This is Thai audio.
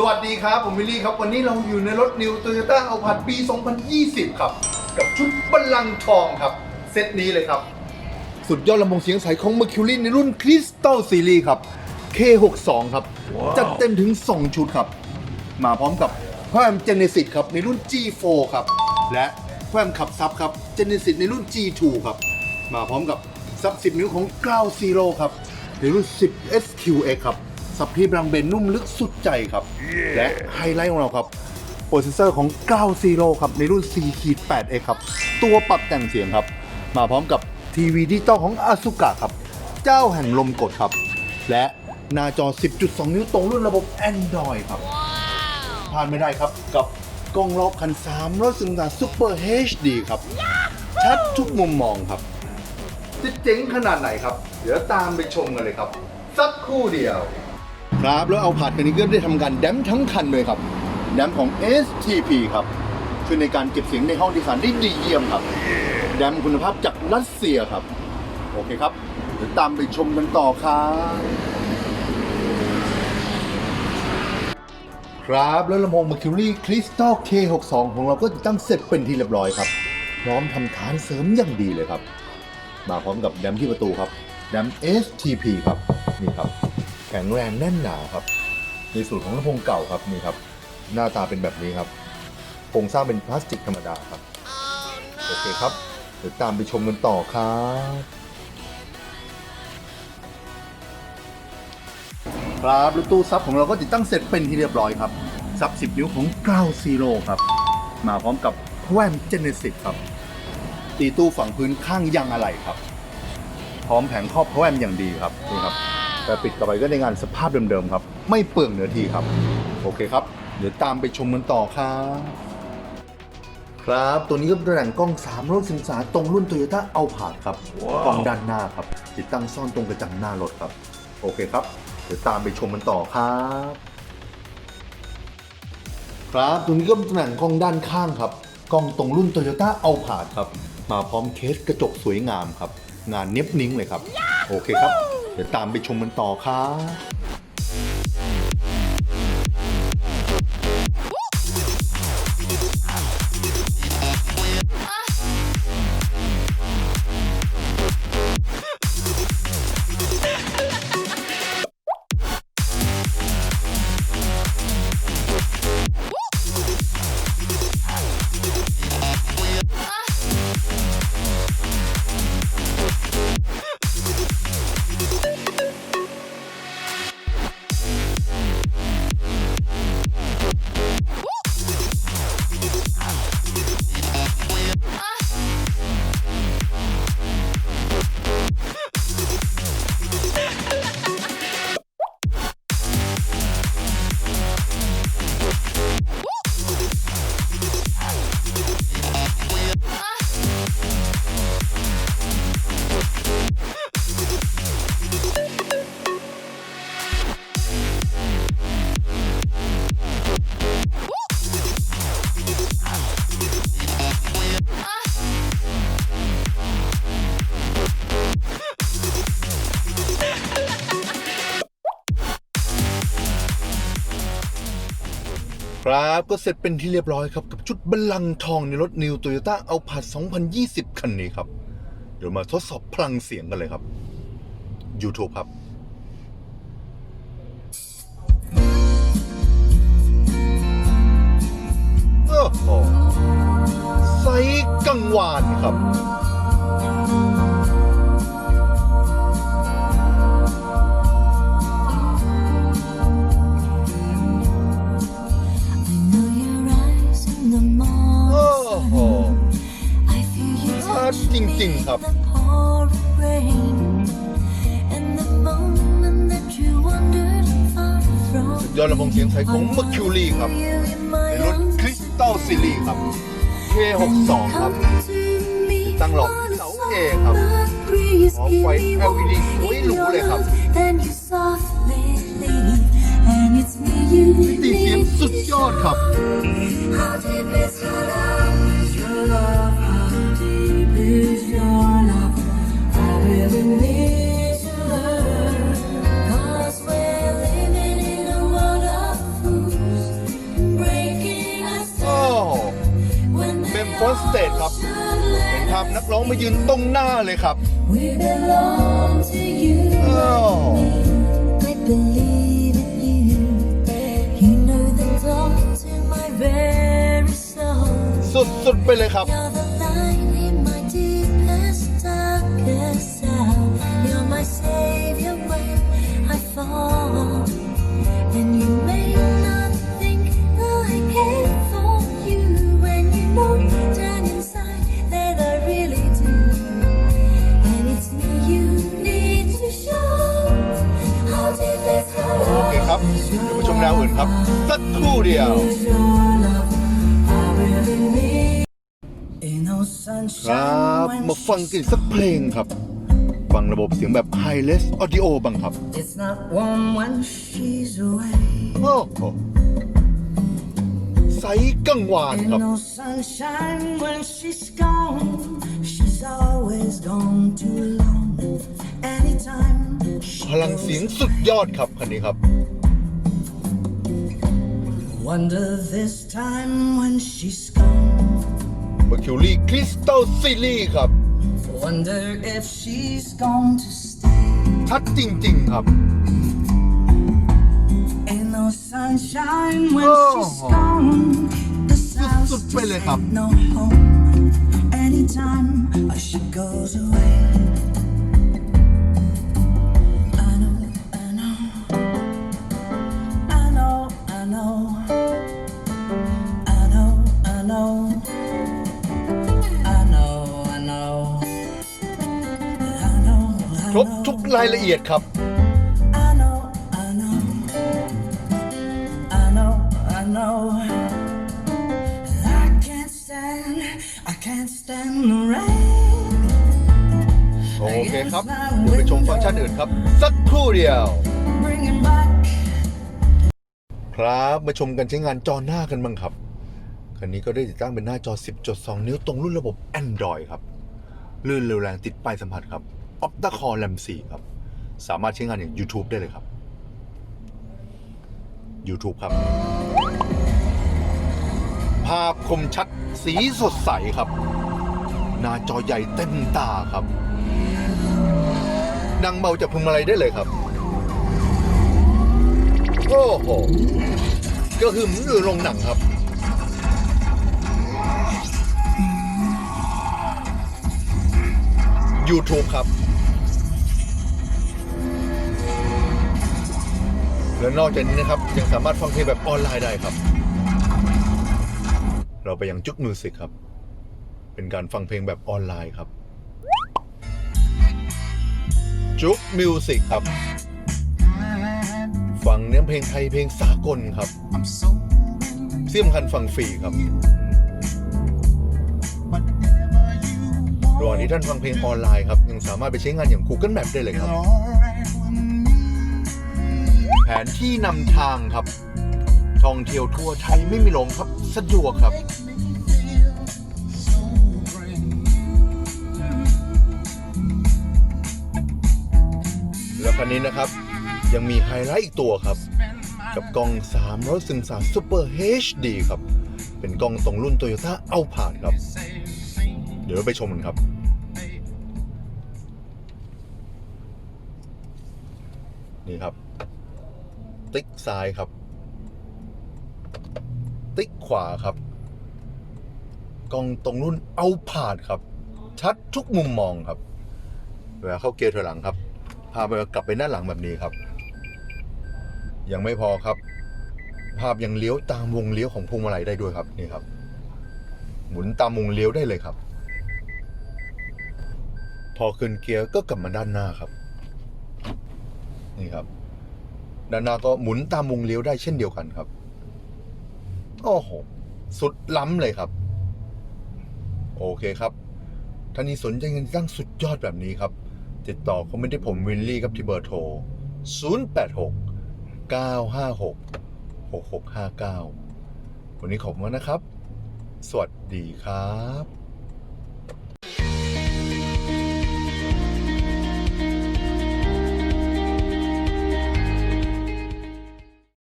สวัสดีครับ ผมวิลลี่ครับ วันนี้เราอยู่ในรถ New Toyota a l p a r d ปี 2020 ครับ กับชุดบัลลังก์ทองครับ เซตนี้เลยครับ สุดยอดลำโพงเสียงใสของ Mercury ในรุ่น Crystal Series ครับ K62 ครับ จัดเต็มถึง 2 ชุดครับ มาพร้อมกับพแอม Genesis ครับ ในรุ่น G4 ครับ และพแอมขับซับครับ Genesis ในรุ่น G2 ครับ มาพร้อมกับซับ 10 นิ้วของ Ground Zero ครับในรุ่น 10 SQX ครับ ซับที่บรังเบนนุ่มลึกสุดใจครับและไฮไลท์ของเราครับโปรเซสเซอร์ของ Ground Zero ครับ ในรุ่น 4-8X ครับ ตัวปรับแต่งเสียงครับ มาพร้อมกับทีวีดิจิตอลของ Asuka ครับ เจ้าแห่งลมกดครับ และหน้าจอ 10.2 นิ้วตรงรุ่นระบบ Android ครับพลาดไม่ได้ครับกับกล้องรอบคัน3รถสึงสารซูเปอร์ HD ครับ ชัดทุกมุมมองครับ จะเจ๋งขนาดไหนครับ เดี๋ยวตามไปชมกันเลยครับ สักครู่เดียว ครับ แล้วเอาผาดคันนี้ก็ได้ทำการแดมทั้งคันเลยครับ แดมของ STP ครับช่วยในการเก็บเสียงในห้องโดยสารได้ดีเยี่ยมครับ แดมคุณภาพจากรัสเซียครับ โอเคครับเดี๋ยวตามไปชมกันต่อครับครับแล้วลำโพง Mercury Crystal K62 ของเราก็ติดตั้งเสร็จเป็นที่เรียบร้อยครับ พร้อมทำฐานเสริมอย่างดีเลยครับ มาพร้อมกับแดมที่ประตูครับแดม STP ครับ นี่ครับแข็งแรงแน่นหนาครับ ในส่วนของลำโพงเก่าครับนี่ครับ หน้าตาเป็นแบบนี้ครับโครงสร้างเป็นพลาสติกธรรมดาครับโอเคครับเดี๋ยวตามไปชมกันต่อครับครับรถตู้ซับของเราก็ติดตั้งเสร็จเป็นที่เรียบร้อยครับซับ 10 นิ้วของ Ground Zero ครับ มาพร้อมกับแว่น Genesis ครับ ตีตู้ฝั่งพื้นข้างยางอะไหล่ครับ พร้อมแผงครอบแว่นอย่างดีครับนี่ครับ แต่ปิดกลับไปก็ในงานสภาพเดิมๆครับ ไม่เปลืองเนื้อที่ครับ โอเคครับ เดี๋ยวตามไปชมกันต่อครับครับ ตัวนี้ก็เป็นแหล่งกล้อง3รถศึกษาตรงรุ่น Toyota a l p a r d ครับ กล้องด้านหน้าครับ ติดตั้งซ่อนตรงกระจังหน้ารถครับ โอเคครับ เดี๋ยวตามไปชมกันต่อครับ ครับตัวนี้ก็เป็นตำแหน่งกล้องด้านข้างครับ กล้องตรงรุ่น Toyota a l p a r d ครับ มาพร้อมเคสกระจกสวยงามครับ งานเน็บนิ้งเลยครับ โอเคครับ เดี๋ยวตามไปชมกันต่อครับ ครับ ก็เสร็จเป็นที่เรียบร้อยครับ กับชุดบัลลังก์ทองในรถ New Toyota a l p a r d 2020 คันนี้ครับ เดี๋ยวมาทดสอบพลังเสียงกันเลยครับ YouTube ครับโอ้โหไซกังวานครับ จ me ริงๆครับ the pouring rain And the moment that you wandered far from สุดยอดลำโพงเสียงใสของ Mercury ครับ you in my ในรุ่น arms Crystal Series ครับ K62 ครับ Come to me ตั้งหลอกเสา A ครับ the breeze พร้อมไฟ give me LED Stage ครับเป็นภาพนักร้องมายืนตรงหน้าเลยครับ We belong to you. อ้าว I believe in you. You know the door to my very soul. สุดๆไปเลยครับ ครับสักครู่เดียว is your love? I really need. Ain't no ครับ sunshine มา when ฟังกันสักเพลงครับ ฟังระบบเสียงแบบ High-Res Audio บ้างครับ It's not warm when she's away. โอ้โหใสกังวาน Ain't ครับ no sunshine when she's gone. She's always gone too long. Anytime พลังเสียงสุดยอดครับคันนี้ครับ wonder this time when she's gone. Mercury Crystal Series ครับ Wonder if she's going to stay. ชัดจริง ๆ ครับ Ain't no sunshine when Oh. she's gone. The sounds สุดๆไปเลยครับ no home. Anytime she goes away. รบทุกรายละเอียดครับ โอเคครับ เดี๋ยวไปชมฟังก์ชันอื่นครับ สักครู่เดียว ครับมาชมกันใช้งานจอหน้ากันบ้างครับ คันนี้ก็ได้ติดตั้งเป็นหน้าจอ 10.2 นิ้วตรงรุ่นระบบ Android ครับ ลื่นเร็วแรงติดปลายสัมผัสครับ Opta Core RAM 4ครับ สามารถใช้งานอย่าง YouTube ได้เลยครับ YouTube ครับ ภาพคมชัดสีสดใสครับ หน้าจอใหญ่เต็มตาครับ นั่งเบาจากพวงมาลัยได้เลยครับ โอ้โหก็คือมือลงหนังครับ YouTube ครับ และนอกจากนี้นะครับ ยังสามารถฟังเพลงแบบออนไลน์ได้ครับ เราไปยังจุกมิวสิกครับ เป็นการฟังเพลงแบบออนไลน์ครับ จุกมิวสิกครับ ฟังเนื้อเพลงไทยเพลงสากลครับเสี่ยมคันฟังฟรีครับระหว่างที่ท่านฟังเพลงออนไลน์ครับ ยังสามารถไปใช้งานอย่าง Google Map ได้เลยครับ ผนที่นำทางครับ ท่องเที่ยวทั่วไทยไม่มีหลงครับ สะดวกครับแล้วคันนี้นะครับ ยังมีไฮไลท์อีกตัวครับ กับกล้อง313 Super HD ครับ เป็นกล้องตรงรุ่น Toyota a l p a r d ครับ เดี๋ยวไปชมกันครับนี่ครับ ติ๊กซ้ายครับ ติ๊กขวาครับ กล้องตรงรุ่นเอาผ่าดครับ ชัดทุกมุมมองครับเวลาเข้าเกียร์ถอยหลังครับ พาไปกลับไปหน้าหลังแบบนี้ครับ ยังไม่พอครับ ภาพยังเลี้ยวตามวงเลี้ยวของพวงมาลัยได้ด้วยครับนี่ครับ หมุนตามวงเลี้ยวได้เลยครับ พอขึ้นเกียร์ก็กลับมาด้านหน้าครับ นี่ครับ ด้านหน้าก็หมุนตามวงเลี้ยวได้เช่นเดียวกันครับโอ้โหสุดล้ำเลยครับ โอเคครับท่านนี้สนใจเงินตั้งสุดยอดแบบนี้ครับ ติดต่อคอมเมนต์ที่ผมวินลี่ครับที่เบอร์โทร 086 956 6659 วันนี้ขอบคุณมากนะครับ สวัสดีครับ